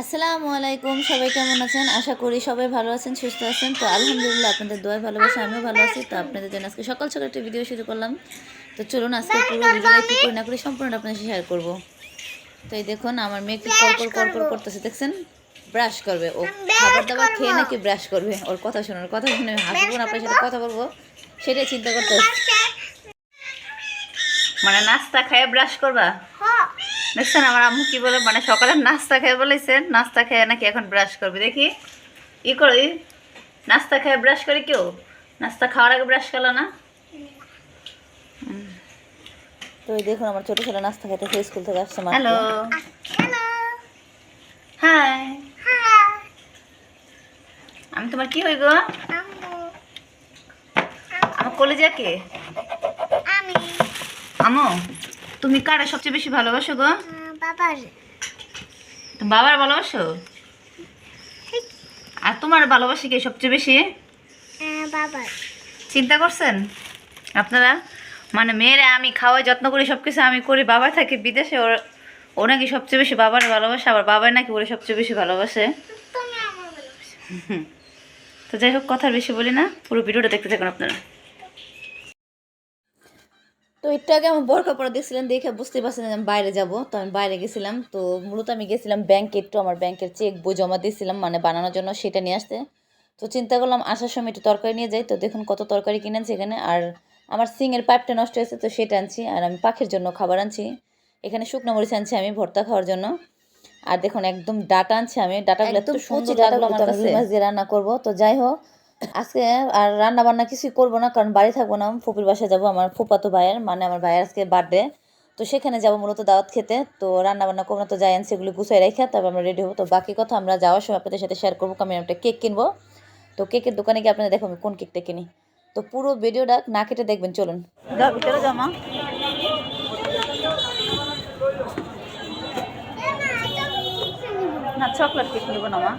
আসসালামু আলাইকুম সবাই কেমন আছেন? আশা করি সবাই ভালো আছেন সুস্থ আছেন। তো আলহামদুলিল্লাহ আপনাদের দোয়ায় ভালোবাসা আমিও ভালো আছি। তো আপনাদের জন্য আজকে সকাল সকাল একটা ভিডিও শুরু করলাম। তো চলুন আজকে পুরো ভিডিওটা কী করে না করে সম্পূর্ণ আপনার সাথে শেয়ার করব। তো এই দেখুন আমার মেয়ে কি কর কর কর কর করতেছে দেখছেন? ব্রাশ করবে। ও খাবার দাবার খেয়ে নাকি ব্রাশ করবে। ওর কথা শুনুন কথা শুনে হাসবো না আপনার সাথে কথা বলব। সেটাই চিন্তা করতে মানে নাস্তা খেয়ে ব্রাশ করবা? দেখছেন আমার আম্মু কি বলে মানে সকালে নাস্তা খেয়ে বলেছেন নাস্তা খেয়ে নাকি এখন ব্রাশ করবে। দেখি ই করি নাস্তা খেয়ে ব্রাশ করে কেউ? নাস্তা খাওয়ার আগে ব্রাশ করল না? হুম। তো দেখুন আমার ছোট ছেলে নাস্তা খেতে খেয়ে স্কুল থেকে আসছে হ্যালো হাই আমি তোমার কি হই গো? আমার কলেজা কে? আমি আমো তুমি কারে সবচেয়ে বেশি ভালোবাসো গো? বাবার। বাবার ভালোবাসো? আর তোমার ভালোবাসি কে সবচেয়ে বেশি? বাবার। চিন্তা করছেন? আপনারা? মানে মেয়েরা আমি খাওয়াই যত্ন করি সব কিছু আমি করি বাবা থাকে বিদেশে ওর ও নাকি সবচেয়ে বেশি বাবার ভালোবাসে আবার বাবাই নাকি ওরে সবচেয়ে বেশি ভালোবাসে। তো যাই হোক কথা বেশি বলি না পুরো ভিডিওটা দেখতে থাকুন আপনারা। তো একটু আগে আমার বড় কাপড় দেখছিলাম দেখে বুঝতে পারছিলাম যে আমি বাইরে যাব। তো আমি বাইরে গেছিলাম তো মূলত আমি গেছিলাম ব্যাংকে একটু আমার ব্যাংকের চেক বই জমা দিয়েছিলাম মানে বানানোর জন্য সেটা নিয়ে আসতে। তো চিন্তা করলাম আসার সময় একটু তরকারি নিয়ে যাই তো দেখুন কত তরকারি কিনে আনছি এখানে। আর আমার সিংয়ের পাইপটা নষ্ট হয়েছে তো সেটা আনছি। আর আমি পাখির জন্য খাবার আনছি। এখানে শুকনো মরিচ আনছি আমি ভর্তা খাওয়ার জন্য। আর দেখুন একদম ডাটা আনছি আমি। ডাটাগুলো এত সুন্দর লাগল আমার কাছে। রান্না করব। তো যাই হোক আজকে আর রান্না বান্না কিছুই করব না, কারণ বাড়ি থাকব না, ফুপির বাসায় যাব, আমার ফুপাতো ভাইয়ের মানে আমার ভাইয়ের আজকে বার্থডে তো সেখানে যাব মূলত দাওয়াত খেতে, তো রান্না বান্না করব না তো যাই এগুলো গুছিয়ে রেখে তবে আমরা রেডি হব। তো বাকি কথা আমরা যাওয়ার সময় আপনাদের সাথে শেয়ার করব আমি একটা কেক কিনবো। তো কেকের দোকানে গিয়ে আপনাদের দেখো আমি কোন কেকটা কিনি। তো পুরো ভিডিওটা না কেটে দেখবেন, চলুন। না চকলেট কেক নিব না, মা।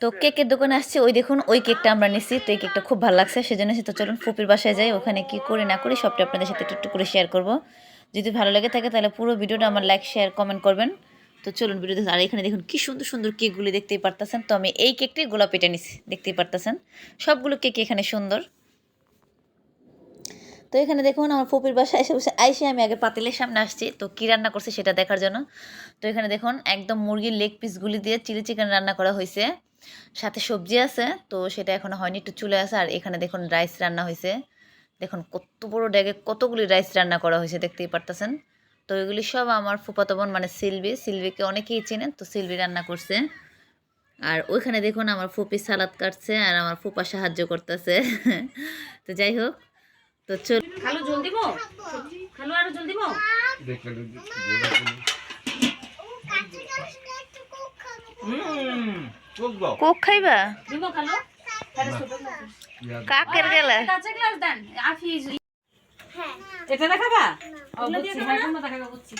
তো কেকের দোকানে আসছে। ওই দেখুন, ওই কেকটা আমরা নিছি। তো এই কেকটা খুব ভালো লাগছে, সেজন্য সে তো চলুন ফুপির বাসায় যাই। ওখানে কি করে না করি, সবটা আপনাদের সাথে একটু করে শেয়ার করব। যদি ভালো লাগে থাকে, তাহলে পুরো ভিডিওটা আমার লাইক শেয়ার কমেন্ট করবেন। তো চলুন ভিডিও আর এখানে দেখুন কি সুন্দর সুন্দর কেকগুলি দেখতেই পারতেছেন। তো আমি এই কেকটাই গোলাপিটা নিছি, দেখতেই পারতেছেন। সবগুলো কেক এখানে সুন্দর। তো এখানে দেখুন আমার ফুপির বাসায় এসে বসে, আইসে আমি আগে পাতিলের সামনে আসছি। তো কী রান্না করছে সেটা দেখার জন্য। তো এখানে দেখুন একদম মুরগির লেগ পিসগুলি দিয়ে চিলি চিকেন রান্না করা হয়েছে সাথে সবজি আছে, তো সেটা এখনও হয়নি, একটু চুলে আছে। আর এখানে দেখুন রাইস রান্না হয়েছে দেখুন কত বড় ড্যাগে কতগুলি রাইস রান্না করা হয়েছে দেখতেই পারতেছেন? তো এগুলি সব আমার ফুপাতো বোন মানে সিলভি। সিলভিকে অনেকেই চেনেন তো সিলভি রান্না করছে। আর ওইখানে দেখুন আমার ফুপি সালাদ কাটছে আর আমার ফুপা সাহায্য করতেছে। তো যাই হোক তো চল খালু জল দিব? খালু আরও জল দিব? কোক খাইবা? দিব খালু? কাকের গেলে? কাঁচা গ্লাস দেন আফি হ্যাঁ এটা দেখাবা? ও বুঝছি হ্যাঁ কোনটা দেখাবা বুঝছি।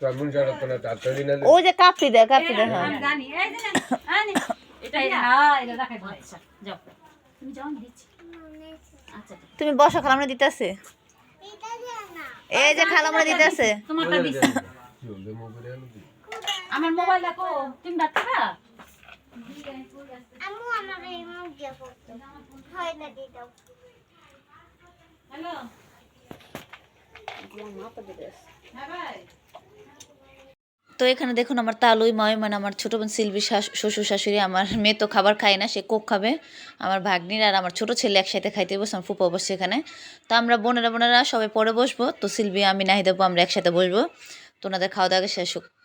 তেমন যারা তো না তাড়াতাড়ি না ও যে কাপড়ি দেয় কাপড়ি দেয় হ্যাঁ। হ্যাঁ আচ্ছা তুমি আচ্ছা বসো খালা আমরা দিতেছে। এটা না এই যে খালা আমরা দিতেছে দি। আমার মোবাইল দেখো তুমি ডাক্তারা আম্মু আমাকে এই মুখ দিয়ে পড়তো। হয় না দিয়ে দাও। হ্যালো? হ্যাঁ তো এখানে দেখুন আমার তালুই মাই মানে আমার ছোট বোন সিলভি শাশ- শ্বশুর শাশুড়ি আমার মেয়ে তো খাবার খায় না সে কোক খাবে। আমার ভাগ্নির আর আমার ছোট ছেলে একসাথে খাইতে বসে আমার ফুপা বসছে এখানে। তো আমরা বোনেরা বোনেরা সবাই পরে বসবো। তো সিলভি আমি নাহিদ আপু আমরা একসাথে বসবো। তো ওনাদের খাওয়া দাওয়া শেষ হোক।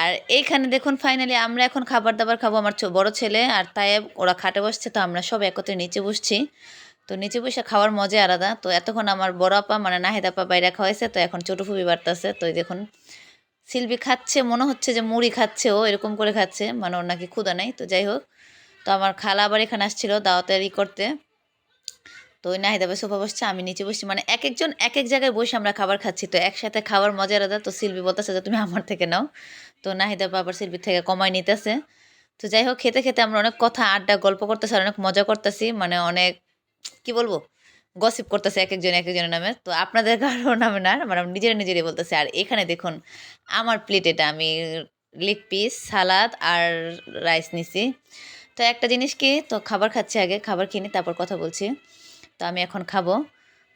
আর এইখানে দেখুন ফাইনালি আমরা এখন খাবার দাবার খাব আমার বড় ছেলে, আর তাই ওরা খাটে বসছে, তো আমরা সব একত্রে নিচে বসছি। তো নিচে বসে খাওয়ার মজা আলাদা। তো এতক্ষণ আমার বড় আপা মানে নাহিদ আপা বাইরে খাওয়াইছে, তো এখন ছোটো ফুবি বাড়তেছে। তো দেখুন শিল্পী খাচ্ছে, মনে হচ্ছে যে মুড়ি খাচ্ছে, ও এরকম করে খাচ্ছে মানে ওর নাকি ক্ষুদা নেই, তো যাই হোক। তো আমার খালা আবার এখানে আসছিল দাওয়াতের ই করতে। তো নাহিদা ভাই সোফা বসছে, আমি নিচে বসছি। মানে এক একজন এক এক জায়গায় বসে আমরা খাবার খাচ্ছি। তো একসাথে খাবার মজা আলাদা। তো সিলভি বলতেছে যে, তুমি আমার থেকে নাও। তো নাহিদা বাবার সিলভির থেকে কমাই নিতেছে। তো যাই হোক, খেতে খেতে আমরা অনেক কথা, আড্ডা, গল্প করতেছি, অনেক মজা করতেছি। মানে অনেক, কি বলব গসিপ করতেছে এক একজন এক একজনের নামে। তো আপনাদের কারও নামে না মানে নিজেরা নিজেরই বলতেছি। আর এখানে দেখুন, আমার প্লেট এটা, আমি লেগ পিস সালাদ আর রাইস নিছি। তো একটা জিনিস কি, তো খাবার খাচ্ছি আগে, খাবার কিনি, তারপর কথা বলছি। তো আমি এখন খাব।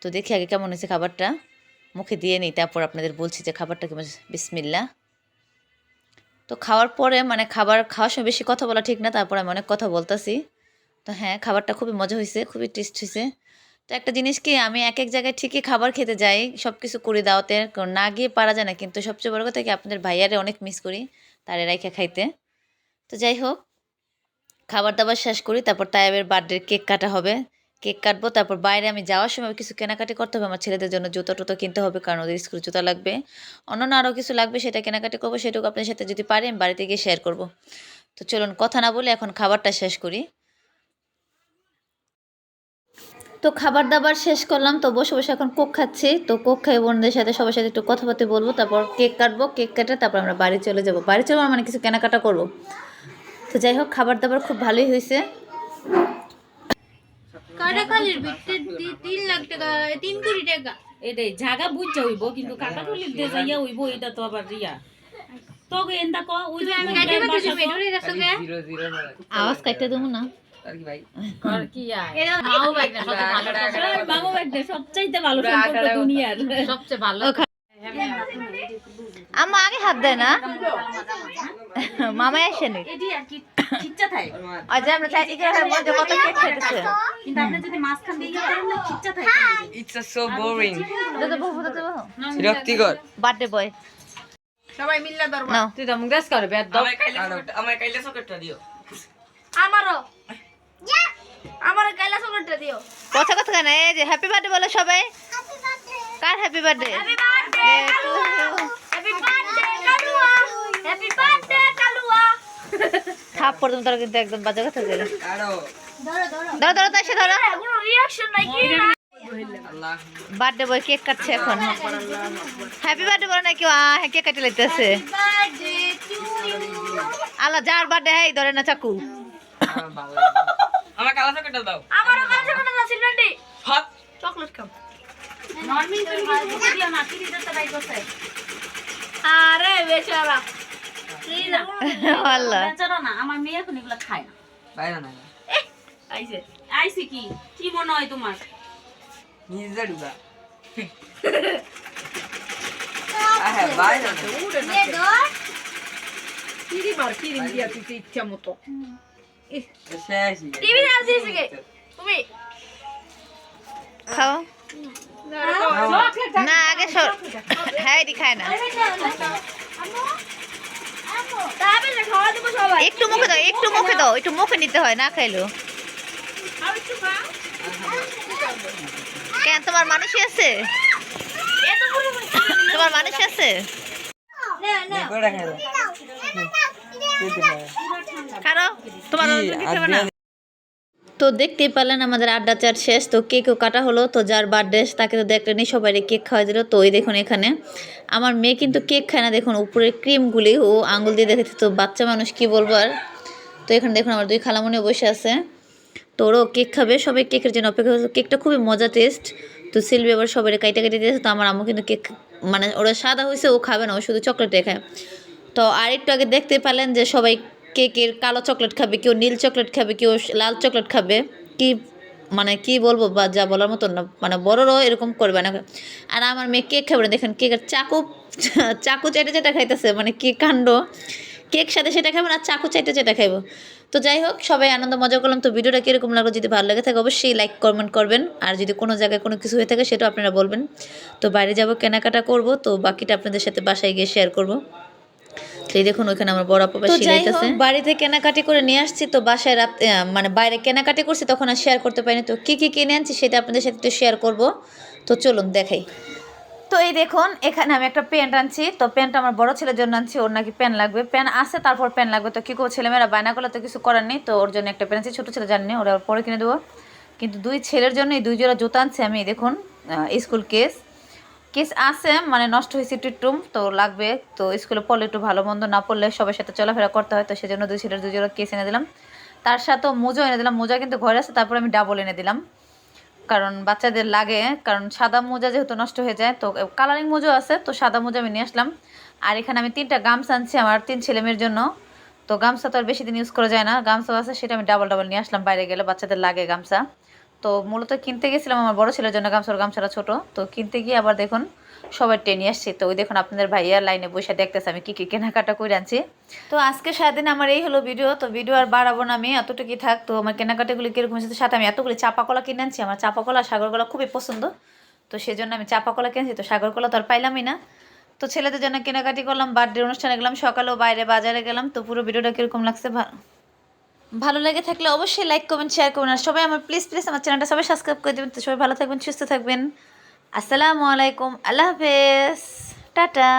তো দেখি আগে কেমন হয়েছে খাবারটা। মুখে দিয়ে নিই, তারপর আপনাদের বলছি যে খাবারটা কেমন বিসমিল্লা তো খাওয়ার পরে মানে খাবার খাওয়ার সময় বেশি কথা বলা ঠিক না, তারপর আমি অনেক কথা বলতেছি। তো হ্যাঁ খাবারটা খুবই মজা হয়েছে, খুবই টেস্ট হয়েছে। তো একটা জিনিস কি, আমি এক এক জায়গায় ঠিকই খাবার খেতে যাই সব কিছু করি দাওয়াতে না গিয়ে পারা যায় না, কিন্তু সবচেয়ে বড় কথা কি, আপনাদের ভাইয়ারে অনেক মিস করি, তারে রাইখা খাইতে। তো যাই হোক, খাবার দাবার শেষ করি, তারপর তাইবের বার্থডে কেক কাটা হবে। কেক কাটবো, তারপর বাইরে আমি যাওয়ার সময় কিছু কেনাকাটি করতে হবে, আমার ছেলেদের জন্য জুতো টুতো কিনতে হবে, কারণ ওদের স্কুল জুতো লাগবে। অন্যান্য আরও কিছু লাগবে, সেটা কেনাকাটি করব, সেটুকু আপনার সাথে যদি পারি, আমি বাড়িতে গিয়ে শেয়ার করব। তো চলুন, কথা না বলে এখন খাবারটা শেষ করি। তো খাবার দাবার শেষ করলাম, তো বসে বসে এখন কোক খাচ্ছি। তো কোক খাই, বোনদের সাথে, সবার সাথে একটু কথাবার্তা বলব, তারপর কেক কাটবো, কেক কেটে তারপর আমরা বাড়ি চলে যাব। বাড়ি চলে মানে কিছু কেনাকাটা করব। তো যাই হোক, খাবার দাবার খুব ভালোই হয়েছে। কাটাকালির ভিত্তি তিন লাখ টাকা তিন কোটি টাকা। এটাই জায়গা বুঝছে হইব কিন্তু কাকাটুলির দিয়ে যাইয়া হইব এটা তো আবার ইয়া। এন্দা ক ওই যে আমি কে আওয়াজ কাটতে দেবো না। মামু সবচাইতে ভালো সম্পর্ক দুনিয়ার। সবচেয়ে ভালো। আমা আগে হাত দেয় না। মামাই আসেনি। আমরা চাই কত কেক খেতেছে। কিন্তু আপনি যদি মাঝখান দিয়ে করেন না খিচ্চা থাকে It's just so দাদা বহু দাদা বহু বিরক্তিকর। বার্থডে বয় সবাই মিল্লা ধরবা নাও। তুই তো মুখ দেশ বেদ দাও আমার কাইলে সকেটটা দিও। আমারও। আমারও কাইলা চকলেটটা দিও। কথা কথা কেন? এই যে হ্যাপি বার্থডে বলে সবাই। কার happy birthday happy birthday happy birthday Kalua. Happy birthday Kalua. থাপ তারা কিন্তু একদম বাজে কথা দিল ধরো। ধরো ধরো তাই সে ধরো। বার্থডে বয় কেক কাটছে এখন। হ্যাপি বার্থডে বলে না কেউ হ্যাঁ কেক কাটে লাইতেছে বার্থডে টু আল্লাহ যার বার্থডে হ্যাঁ ধরে না চাকু। আমার কালা দাও। হাত চকলেট খাও। তুমি কিছু দিও না করছে? আরে বেচারা। না? আল্লাহ। বেচারা না আমার মেয়ে এখন এগুলো খায় না। বাইরে না আইছে। আইছে কি? কি মনে হয় তোমার? নিজে ঢুকা আহে বাইরে না কিরি বার কিরি দিয়া তুই ইচ্ছা মতো। টিভি চাল দিয়েছে তুমি খাও। না আগে সর। হ্যাঁ খায় না। তাহলে খাওয়া দেবো সবাই। একটু মুখে দাও একটু মুখে দাও। একটু মুখে নিতে হয় না খাইলো। কেন, তোমার মানুষই আছে? তোমার মানুষ আছে? তো দেখতেই পারলেন আমাদের আড্ডা চার শেষ, তো কেকও কাটা হলো, তো যার বার্থডে তাকে তো দেখলেনি সবাই কেক খাওয়া দিল, তো ওই দেখুন এখানে। আমার মেয়ে কিন্তু কেক খায় না, দেখুন, উপরের ক্রিমগুলি ও আঙুল দিয়ে দেখেছে, তো বাচ্চা মানুষ কি বলব আর? তো এখানে দেখুন, আমার দুই খালামুনিও বসে আছে। তো ওরাও কেক খাবে, সবাই কেকের জন্য অপেক্ষা কেকটা খুবই মজা টেস্ট তো সিলভি আবার সবাই কাইটা কেটে দিয়েছে, তো আমার আম্মু কিন্তু কেক মানে ওরা সাদা হয়েছে ও খাবে না, ও শুধু চকলেটে খায়। তো আর একটু আগে দেখতে পেলেন যে সবাই কেকের কালো চকলেট খাবে, কেউ নীল চকলেট খাবে, কেউ লাল চকলেট খাবে। কি মানে কি বলব বা যা বলার মতন না মানে বড়রাও এরকম করবে না। আর আমার মেয়ে কেক খাবে না, দেখেন কেকের চাকু চাকু চাইতে যেটা খাইতেছে মানে কি কাণ্ড। কেক সাথে সেটা খাবে না চাকু চাইতে যেটা খাইবো। তো যাই হোক সবাই আনন্দ মজা করলাম। তো ভিডিওটা কীরকম লাগল যদি ভালো লাগে থাকে অবশ্যই লাইক কমেন্ট করবেন। আর যদি কোনো জায়গায় কোনো কিছু হয়ে থাকে সেটাও আপনারা বলবেন। তো বাইরে যাব কেনাকাটা করব। তো বাকিটা আপনাদের সাথে বাসায় গিয়ে শেয়ার করব। তো এই দেখুন ওখানে আমার বড় আপা সিলাইতেছে বাড়িতে কেনাকাটি করে নিয়ে আসছি। তো বাসায় রাত মানে বাইরে কেনাকাটি করছি তখন আর শেয়ার করতে পারিনি। তো কি কি কিনে আনছি সেটা আপনাদের সাথে একটু শেয়ার করব। তো চলুন দেখাই। তো এই দেখুন, এখানে আমি একটা প্যান্ট আনছি। তো প্যান্টটা আমার বড় ছেলের জন্য আনছি, ওর নাকি প্যান্ট লাগবে। প্যান্ট আছে, তারপর প্যান্ট লাগবে। তো কি করব, ছেলেমেয়েরা বায়না করলে তো কিছু করার নেই। তো ওর জন্য একটা প্যান্ট আনছি, ছোটো ছেলে জানি ওরা পরে কিনে দেবো। কিন্তু দুই ছেলের জন্য এই দুই জোড়া জুতো আনছি আমি দেখুন স্কুল কেস কেস আছে মানে নষ্ট হয়েছে একটু তো লাগবে। তো স্কুলে পড়লে একটু ভালো মন্দ, না পড়লে সবার সাথে চলাফেরা করতে হয়। তো সেজন্য দুই ছেলের দুই জোড়া কেস এনে দিলাম। তার সাথেও মোজো এনে দিলাম। মোজা কিন্তু ঘরে আছে, তারপর আমি ডাবল এনে দিলাম। কারণ বাচ্চাদের লাগে, কারণ সাদা মোজা যেহেতু নষ্ট হয়ে যায়, তো কালারিং মোজো আছে, তো সাদা মোজা আমি নিয়ে আসলাম। আর এখানে আমি তিনটা গামছা আনছি আমার তিন ছেলে মেয়ের জন্য। তো গামছা তো আর বেশি দিন ইউজ করা যায় না। গামছা আছে, সেটা আমি ডাবল ডাবল নিয়ে আসলাম, বাইরে গেলে বাচ্চাদের লাগে গামছা। তো মূলত কিনতে গেছিলাম আমার বড় ছেলের জন্য গামছার, গামছাটা ছোট। তো কিনতে গিয়ে আবার দেখুন, সবাই টেনে আসছে। তো ওই দেখুন, আপনাদের ভাইয়ার লাইনে বসে দেখতেছে, আমি কী কী কেনাকাটা করে আনছি। তো আজকে সারাদিন আমার এই হলো ভিডিও, তো ভিডিও আর বাড়াবো না আমি, এতটুকুই থাক। তো আমার কেনাকাটাগুলি কীরকম হয়েছে, সাথে আমি এতগুলি চাপা কলা কিনে আনছি। আমার চাপা কলা সাগর কলা খুবই পছন্দ। তো সেই জন্য আমি চাপা কলা কিনেছি, তো সাগর কলা তো আর পাইলামই না। তো ছেলেদের জন্য কেনাকাটি করলাম বার্থডে অনুষ্ঠানে গেলাম, সকালেও বাইরে বাজারে গেলাম। তো পুরো ভিডিওটা কীরকম লাগছে, ভা- ভালো লেগে থাকলে অবশ্যই লাইক করবেন শেয়ার করবেন আর সবাই আমার প্লিজ প্লিজ আমার চ্যানেলটা সবাই সাবস্ক্রাইব করে দেবেন। তো সবাই ভালো থাকবেন, সুস্থ থাকবেন। আসসালামু আলাইকুম। আল্লাহ হাফেজ। টাটা।